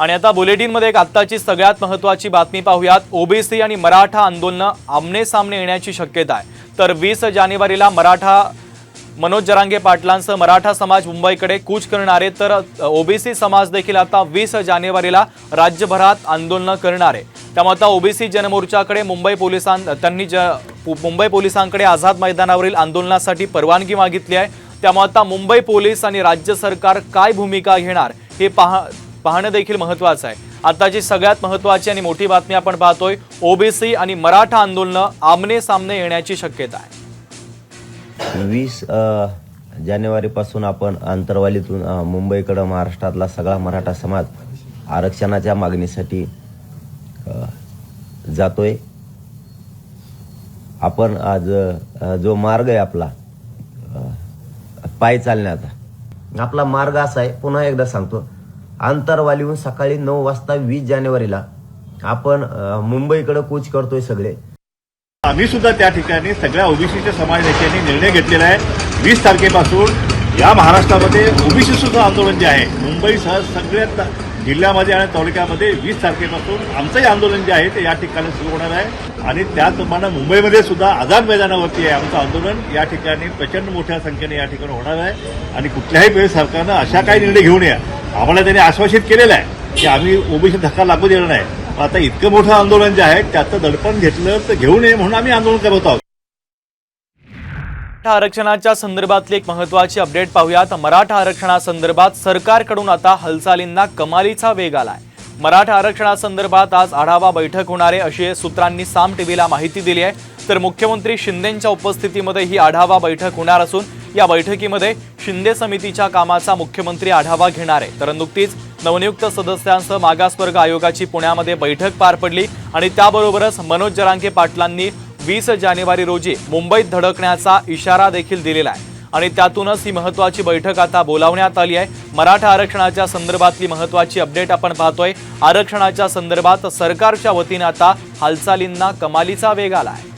आणि आता बुलेटिनमध्ये एक आत्ताची सगळ्यात महत्त्वाची बातमी पाहूयात. ओबीसी आणि मराठा आंदोलन आमने सामने येण्याची शक्यता आहे. तर वीस जानेवारीला मराठा मनोज जरांगे पाटलांसह मराठा समाज मुंबईकडे कूच करणारे. तर ओबीसी समाज देखील आता वीस जानेवारीला राज्यभरात आंदोलनं करणार. आहे त्यामुळे आता ओबीसी जनमोर्चाकडे मुंबई पोलिसां त्यांनी ज मुंबई पोलिसांकडे आझाद मैदानावरील आंदोलनासाठी परवानगी मागितली आहे. त्यामुळे आता मुंबई पोलीस आणि राज्य सरकार काय भूमिका घेणार हे पाहा पाहणं देखील महत्वाचं आहे. आताची सगळ्यात महत्वाची आणि मोठी बातमी आपण पाहतोय ओबीसी आणि मराठा आंदोलनं आमने सामने येण्याची शक्यता आहे. वीस जानेवारीपासून आपण आंतरवालीतून मुंबईकडं महाराष्ट्रातला सगळा मराठा समाज आरक्षणाच्या मागणीसाठी जातोय. आपण आज जो मार्ग आहे आपला पाय चालण्याचा. आपला मार्ग असा आहे पुन्हा एकदा सांगतो. आंतरवालीहून सकाळी नऊ वाजता वीस जानेवारीला आपण मुंबईकडे कूच करतोय सगळे. आम्ही सुद्धा त्या ठिकाणी सगळ्या ओबीसीच्या समाज नेत्यांनी निर्णय घेतलेला आहे. वीस तारखेपासून या महाराष्ट्रामध्ये ओबीसी सुद्धा आंदोलन जे आहे मुंबईसह सगळ्यात जिल्ह्यामध्ये आणि तालुक्यामध्ये वीस तारखेपासून आमचंही आंदोलन जे आहे ते या ठिकाणी सुरू होणार आहे. आणि त्याचप्रमाणे मुंबईमध्ये सुद्धा आझाद मैदानावरती आहे आमचं आंदोलन. या ठिकाणी प्रचंड मोठ्या संख्येने या ठिकाणी होणार आहे. आणि कुठल्याही वेळेस सरकारनं अशा काही निर्णय घेऊन या. आम्हाला त्यांनी आश्वासित केलेलं आहे की आम्ही ओबीसी धक्का लागू देणार नाही. आता इतकं मोठं आंदोलन जे आहे त्याचं दडपण घेतलं तर घेऊ नये म्हणून आम्ही आंदोलन करत आहोत. मराठा आरक्षणाच्या संदर्भातली एक महत्वाची अपडेट पाहूयात. मराठा आरक्षणासंदर्भात सरकारकडून आता हालचालींना कमालीचा वेग आलाय. मराठा आरक्षणासंदर्भात आज आढावा बैठक होणार आहे अशी सूत्रांनी साम टीव्हीला माहिती दिली आहे. तर मुख्यमंत्री शिंदेंच्या उपस्थितीमध्ये ही आढावा बैठक होणार असून या बैठकीमध्ये शिंदे समितीच्या कामाचा मुख्यमंत्री आढावा घेणार आहे. तर नुकतीच नवनियुक्त सदस्यांसह मागासवर्ग आयोगाची पुण्यामध्ये बैठक पार पडली आणि त्याबरोबरच मनोज जरांगे पाटलांनी वीस जानेवारी रोजी मुंबईत धडकण्याचा इशारा देखील दिलेला आहे. आणि त्यातूनच ही महत्वाची बैठक आता बोलावण्यात आली आहे. मराठा आरक्षणाच्या संदर्भातली महत्वाची अपडेट आपण पाहतोय. आरक्षणाच्या संदर्भात सरकारच्या वतीनं आता हालचालींना कमालीचा वेग आला आहे.